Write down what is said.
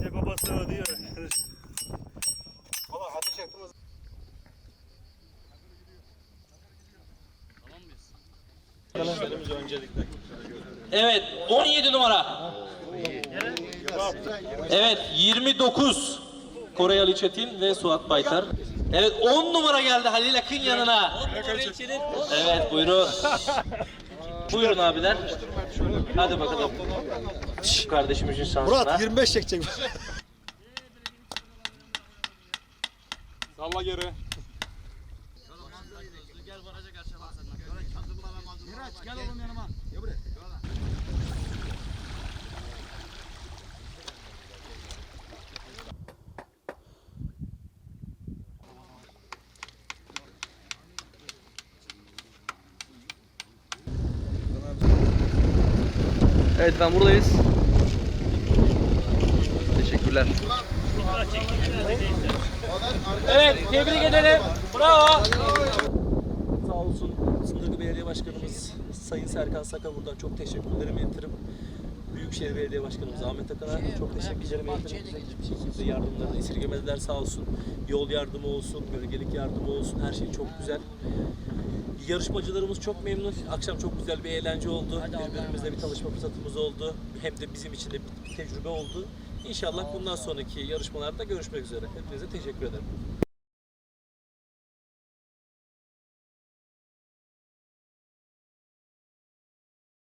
Ne babası o diyor. Valla ateş yaktığımız Evet 17 numara. Evet 29 Koray Ali Çetin ve Suat Baytar. Evet 10 numara geldi Halil Akın yanına. Evet buyurun. Buyurun abiler. Hadi bakalım. Şş, Kardeşimizin şansına. Murat 25 çekecek. Salla geri. Evet ben buradayız. Teşekkürler. Evet tebrik ederim. Bravo. Sağ olsun Sındırgı Belediye Başkanımız Sayın Serkan Saka buradan çok teşekkürlerimi iletirim. Büyükşehir Belediye Başkanımız Ahmet Akan'a çok teşekkürlerimi iletirim. Hiçbir şekilde yardımlarını esirgemediler sağ olsun. Yol yardımı olsun, bölgelik yardımı olsun her şey çok güzel. Yarışmacılarımız çok memnun. Akşam çok güzel bir eğlence oldu. Birbirimizle bir tanışma fırsatımız oldu. Hem de bizim için de bir tecrübe oldu. İnşallah bundan sonraki yarışmalarda görüşmek üzere. Hepinize teşekkür ederim.